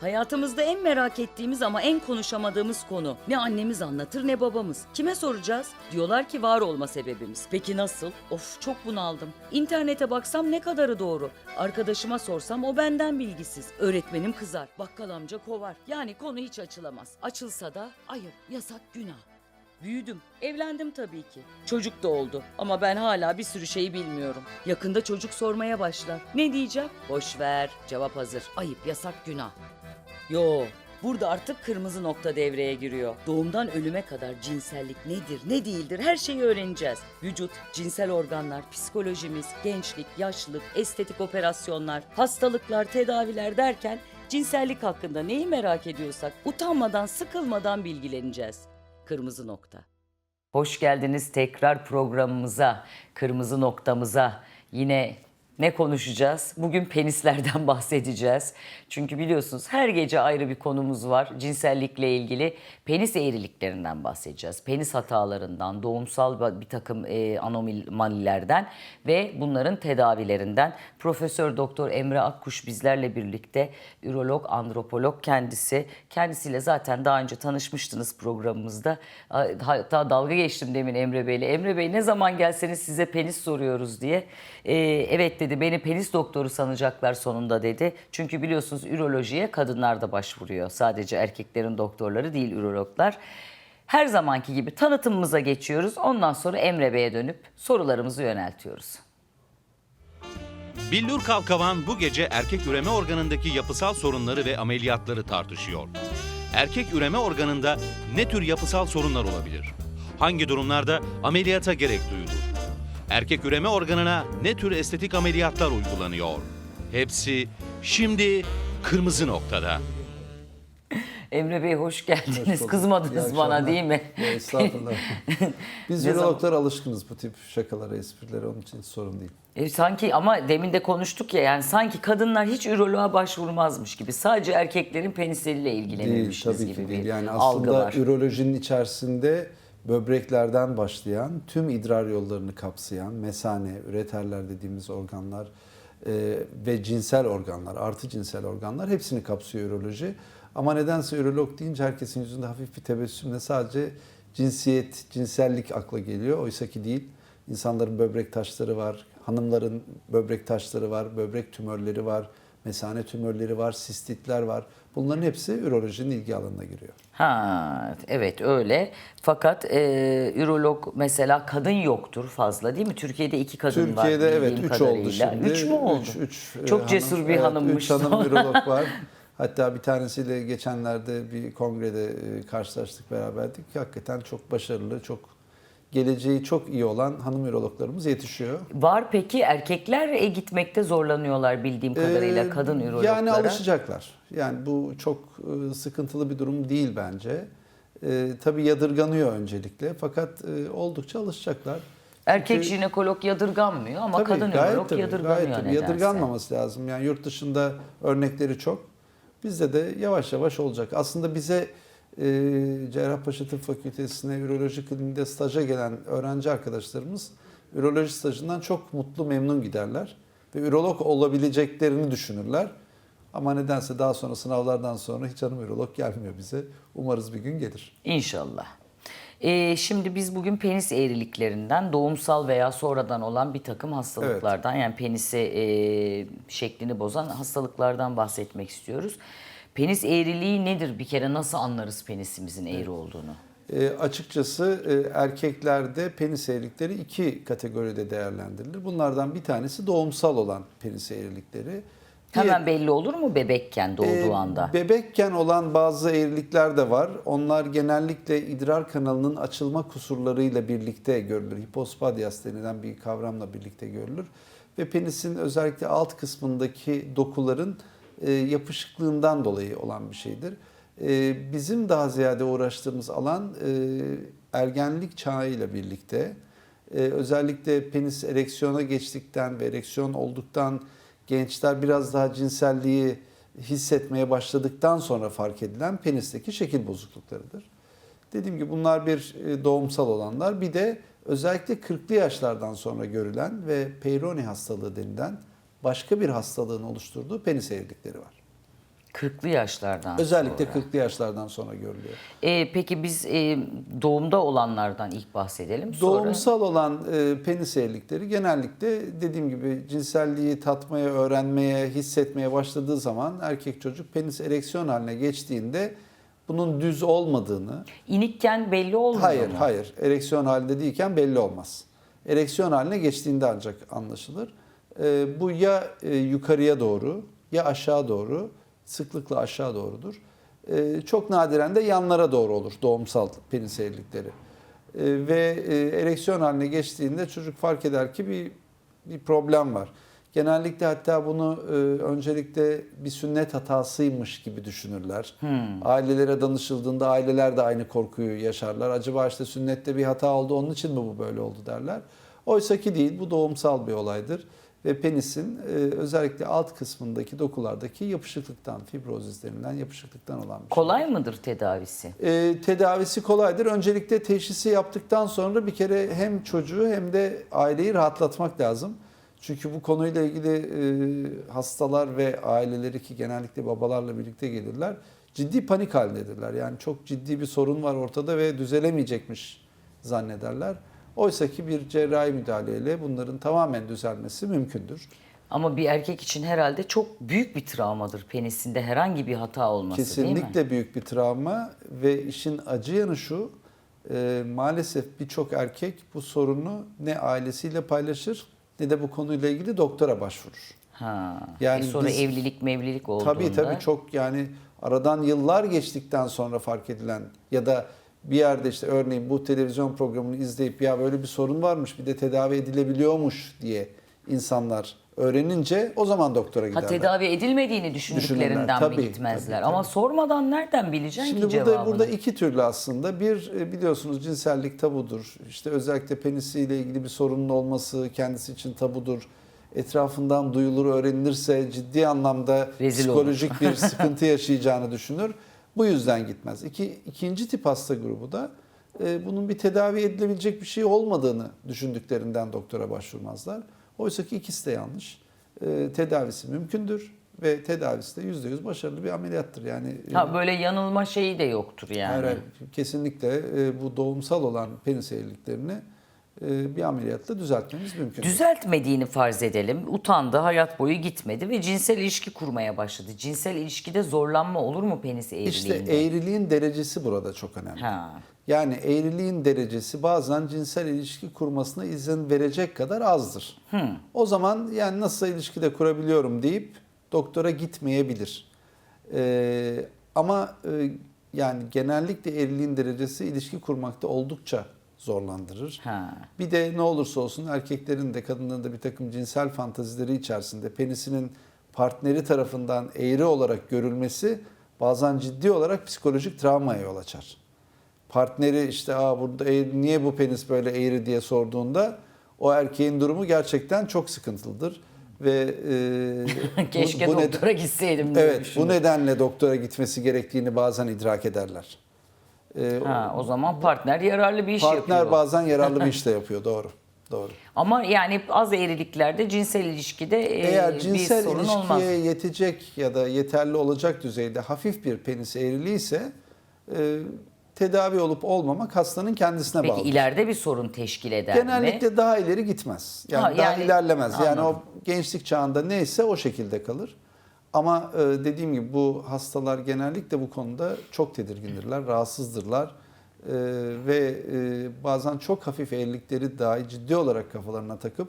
Hayatımızda en merak ettiğimiz ama en konuşamadığımız konu. Ne annemiz anlatır ne babamız. Kime soracağız? Diyorlar ki var olma sebebimiz. Peki nasıl? Of çok bunaldım. İnternete baksam ne kadarı doğru. Arkadaşıma sorsam o benden bilgisiz. Öğretmenim kızar. Bakkal amca kovar. Yani konu hiç açılamaz. Açılsa da ayıp, yasak, günah. Büyüdüm, evlendim tabii ki. Çocuk da oldu ama ben hala bir sürü şeyi bilmiyorum. Yakında çocuk sormaya başlar. Ne diyeceğim? Boş ver, cevap hazır. Ayıp, yasak, günah. Yo, burada artık kırmızı nokta devreye giriyor. Doğumdan ölüme kadar cinsellik nedir, ne değildir her şeyi öğreneceğiz. Vücut, cinsel organlar, psikolojimiz, gençlik, yaşlılık, estetik operasyonlar, hastalıklar, tedaviler derken cinsellik hakkında neyi merak ediyorsak utanmadan, sıkılmadan bilgileneceğiz. Kırmızı nokta. Hoş geldiniz tekrar programımıza, kırmızı noktamıza. Yine ne konuşacağız? Bugün penislerden bahsedeceğiz. Çünkü biliyorsunuz her gece ayrı bir konumuz var. Cinsellikle ilgili penis eğriliklerinden bahsedeceğiz. Penis hatalarından, doğumsal bir takım e, anomalilerden ve bunların tedavilerinden. Profesör Doktor Emre Akkuş bizlerle birlikte ürolog, andropolog kendisi. Kendisiyle zaten daha önce tanışmıştınız programımızda. Hatta dalga geçtim demin Emre Bey'le. Emre Bey ne zaman gelseniz size penis soruyoruz diye. Ee, evet dedi beni penis doktoru sanacaklar sonunda dedi. Çünkü biliyorsunuz ürolojiye kadınlar da başvuruyor. Sadece erkeklerin doktorları değil ürologlar. Her zamanki gibi tanıtımımıza geçiyoruz. Ondan sonra Emre Bey'e dönüp sorularımızı yöneltiyoruz. Billur Kalkavan bu gece erkek üreme organındaki yapısal sorunları ve ameliyatları tartışıyor. Erkek üreme organında ne tür yapısal sorunlar olabilir? Hangi durumlarda ameliyata gerek duyulur? Erkek üreme organına ne tür estetik ameliyatlar uygulanıyor? Hepsi şimdi kırmızı noktada. Emre Bey hoş geldiniz. Hoş. Kızmadınız bana değil mi? Ya, estağfurullah. Biz ürologlar alışkınız bu tip şakalara, esprilere. Onun için sorun değil. E, sanki ama demin de konuştuk ya yani sanki kadınlar hiç üroloğa başvurmazmış gibi. Sadece erkeklerin ilgilenirmişiz tabii gibi ki değil. bir Yani algı aslında var. ürolojinin içerisinde böbreklerden başlayan, tüm idrar yollarını kapsayan, mesane, üreterler dediğimiz organlar e, ve cinsel organlar, artı cinsel organlar hepsini kapsıyor üroloji. Ama nedense ürolog deyince herkesin yüzünde hafif bir tebessümle sadece cinsiyet, cinsellik akla geliyor. Oysa ki değil. İnsanların böbrek taşları var, hanımların böbrek taşları var, böbrek tümörleri var, mesane tümörleri var, sistitler var. Bunların hepsi ürolojinin ilgi alanına giriyor. Ha evet öyle. Fakat e, ürolog mesela kadın yoktur fazla değil mi? Türkiye'de iki kadın var. Türkiye'de evet bildiğim 3 oldu kadarıyla. şimdi. Üç mü oldu? Üç- üç, e, Çok hanım- cesur bir evet, hanımmış. Üç hanım ürolog var. Hatta bir tanesiyle geçenlerde bir kongrede e, karşılaştık beraberdik. Hakikaten çok başarılı, çok geleceği çok iyi olan hanım ürologlarımız yetişiyor. Var peki erkekler e, gitmekte zorlanıyorlar bildiğim kadarıyla Ee, kadın ürologlara. Yani alışacaklar. Yani bu çok e, sıkıntılı bir durum değil bence. E, tabii yadırganıyor öncelikle fakat e, oldukça alışacaklar. Erkek Çünkü- jinekolog yadırganmıyor ama Tabii, kadın gayet ürolog tabii, yadırganıyor gayet tabii. nedense. Yadırganmaması lazım. Yani yurt dışında örnekleri çok. Bizde de yavaş yavaş olacak. Aslında bize e, Cerrahpaşa Tıp Fakültesi'ne üroloji kliniğinde staja gelen öğrenci arkadaşlarımız üroloji stajından çok mutlu, memnun giderler. Ve ürolog olabileceklerini düşünürler. Ama nedense daha sonra sınavlardan sonra hiç hanım ürolog gelmiyor bize. Umarız bir gün gelir. İnşallah. Ee, şimdi biz bugün penis eğriliklerinden doğumsal veya sonradan olan bir takım hastalıklardan yani penisi e, şeklini bozan hastalıklardan bahsetmek istiyoruz. Penis eğriliği nedir? Bir kere nasıl anlarız penisimizin eğri olduğunu? E, açıkçası e, erkeklerde penis eğrilikleri iki kategoride değerlendirilir. Bunlardan bir tanesi doğumsal olan penis eğrilikleri. Hemen belli olur mu bebekken doğduğu Ee, anda? Bebekken olan bazı eğrilikler de var. Onlar genellikle idrar kanalının açılma kusurlarıyla birlikte görülür. Hipospadias denilen bir kavramla birlikte görülür. Ve penisin özellikle alt kısmındaki dokuların e, yapışıklığından dolayı olan bir şeydir. E, bizim daha ziyade uğraştığımız alan e, ergenlik çağıyla birlikte özellikle penis ereksiyona geçtikten ve ereksiyon olduktan gençler biraz daha cinselliği hissetmeye başladıktan sonra fark edilen penisteki şekil bozukluklarıdır. Dediğim gibi bunlar bir doğumsal olanlar. Bir de özellikle 40'lı yaşlardan sonra görülen ve Peyronie hastalığı denilen başka bir hastalığın oluşturduğu penis eğrilikleri var. 40'lı yaşlardan Özellikle sonra. 40'lı yaşlardan sonra görülüyor. E, peki biz e, doğumda olanlardan ilk bahsedelim. Sonra Doğumsal olan e, penis eğrilikleri genellikle dediğim gibi cinselliği tatmaya, öğrenmeye, hissetmeye başladığı zaman erkek çocuk penis ereksiyon haline geçtiğinde bunun düz olmadığını, inikken belli olmuyor hayır mu? hayır ereksiyon halinde değilken belli olmaz. Ereksiyon haline geçtiğinde ancak anlaşılır. E, bu ya e, yukarıya doğru ya aşağı doğru, sıklıkla aşağı doğrudur. E, çok nadiren de yanlara doğru olur doğumsal penis eğrilikleri. E, ve e, ereksiyon haline geçtiğinde çocuk fark eder ki bir bir problem var. Genellikle hatta bunu e, öncelikle bir sünnet hatasıymış gibi düşünürler. Ailelere danışıldığında aileler de aynı korkuyu yaşarlar. Acaba işte sünnette bir hata oldu onun için mi bu böyle oldu derler. Oysa ki değil bu doğumsal bir olaydır. Ve penisin e, özellikle alt kısmındaki dokulardaki yapışıklıktan, fibrozis denilen yapışıklıktan olan bir şey. Kolay mıdır tedavisi? E, tedavisi kolaydır. Öncelikle teşhisi yaptıktan sonra bir kere hem çocuğu hem de aileyi rahatlatmak lazım. Çünkü bu konuyla ilgili e, hastalar ve aileleri ki genellikle babalarla birlikte gelirler. Ciddi panik halindedirler. Yani çok ciddi bir sorun var ortada ve düzelemeyecekmiş zannederler. Oysa ki bir cerrahi müdahaleyle bunların tamamen düzelmesi mümkündür. Ama bir erkek için herhalde çok büyük bir travmadır penisinde herhangi bir hata olması değil mi? Kesinlikle büyük bir travma ve işin acı yanı şu, e, maalesef birçok erkek bu sorunu ne ailesiyle paylaşır ne de bu konuyla ilgili doktora başvurur. Ha. Yani e sonra biz- evlilik mevlilik olduğunda. Tabii tabii çok yani aradan yıllar geçtikten sonra fark edilen ya da bir yerde işte örneğin bu televizyon programını izleyip ya böyle bir sorun varmış bir de tedavi edilebiliyormuş diye insanlar öğrenince o zaman doktora Ha giderler. tedavi edilmediğini düşündüklerinden Düşünürler, mi tabii, gitmezler? tabii, Ama tabii. sormadan nereden bileceksin Şimdi ki burada cevabını? burada iki türlü aslında. Bir e, biliyorsunuz cinsellik tabudur. İşte özellikle penisiyle ilgili bir sorunun olması kendisi için tabudur. Etrafından duyulur, öğrenilirse ciddi anlamda Rezil psikolojik bir sıkıntı yaşayacağını düşünür. Bu yüzden gitmez. İki, ikinci tip hasta grubu da e, bunun bir tedavi edilebilecek bir şey olmadığını düşündüklerinden doktora başvurmazlar. Oysa ki ikisi de yanlış. E, tedavisi mümkündür ve tedavisi de %100 başarılı bir ameliyattır. Yani e, Ha böyle yanılma şeyi de yoktur yani. Hayır. kesinlikle e, bu doğumsal olan penis eğriliklerini bir ameliyatla düzeltmemiz mümkün. Düzeltmediğini farz edelim. Utandı, hayat boyu gitmedi ve cinsel ilişki kurmaya başladı. Cinsel ilişkide zorlanma olur mu penis İşte eğriliğinde? eğriliğin derecesi burada çok önemli. Ha. Yani eğriliğin derecesi bazen cinsel ilişki kurmasına izin verecek kadar azdır. O zaman yani nasıl ilişkide kurabiliyorum deyip doktora gitmeyebilir. Ee, ama e, yani genellikle eğriliğin derecesi ilişki kurmakta oldukça zorlandırır. Ha. Bir de ne olursa olsun erkeklerin de kadınların da bir takım cinsel fantazileri içerisinde penisinin partneri tarafından eğri olarak görülmesi bazen ciddi olarak psikolojik travmaya yol açar. Partneri işte Aa, burada eğri- niye bu penis böyle eğri diye sorduğunda o erkeğin durumu gerçekten çok sıkıntılıdır ve e, bu- Keşke bu neden- doktora gitseydim diye Evet, bu nedenle doktora gitmesi gerektiğini bazen idrak ederler. E, Ha, o zaman partner yararlı bir iş yapıyor. Partner bazen yararlı bir iş de yapıyor, doğru. Doğru. Ama yani az eğriliklerde cinsel ilişkide e, Eğer bir cinsel sorun ilişkiye olmaz. yetecek ya da yeterli olacak düzeyde hafif bir penis eğriliği ise e, tedavi olup olmamak hastanın kendisine Peki bağlı. ileride bir sorun teşkil eder mi? Genellikle daha ileri gitmez. Yani Ha, daha yani- ilerlemez. Yani Anladım. o gençlik çağında neyse o şekilde kalır. Ama e, dediğim gibi bu hastalar genellikle bu konuda çok tedirgindirler, rahatsızdırlar. E, ve e, bazen çok hafif eğrilikleri dahi ciddi olarak kafalarına takıp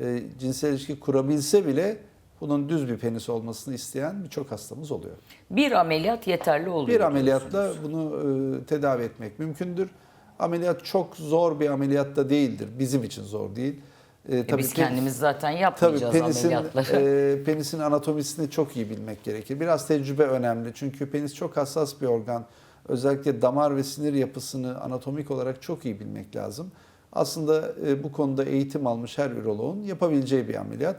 e, cinsel ilişki kurabilse bile bunun düz bir penis olmasını isteyen birçok hastamız oluyor. Bir ameliyat yeterli oluyor. Bir ameliyatla bunu e, tedavi etmek mümkündür. Ameliyat çok zor bir ameliyat da değildir. Bizim için zor değil. E, E, biz ki- kendimiz zaten Tabii yapmayacağız penisin, ameliyatları. e, penisin anatomisini çok iyi bilmek gerekir. Biraz tecrübe önemli. Çünkü penis çok hassas bir organ. Özellikle damar ve sinir yapısını anatomik olarak çok iyi bilmek lazım. Aslında e, bu konuda eğitim almış her üroloğun yapabileceği bir ameliyat.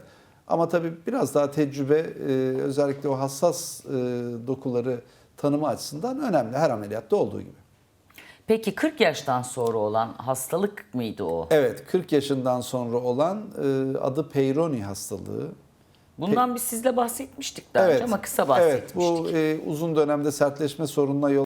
Ama tabii biraz daha tecrübe e, özellikle o hassas e, dokuları tanıma açısından önemli. Her ameliyatta olduğu gibi. Peki 40 yaştan sonra olan hastalık mıydı o? Evet 40 yaşından sonra olan e, adı Peyronie hastalığı Bundan biz sizle bahsetmiştik daha önce ama kısa bahsetmiştik. Evet bu e, uzun dönemde sertleşme sorununa yol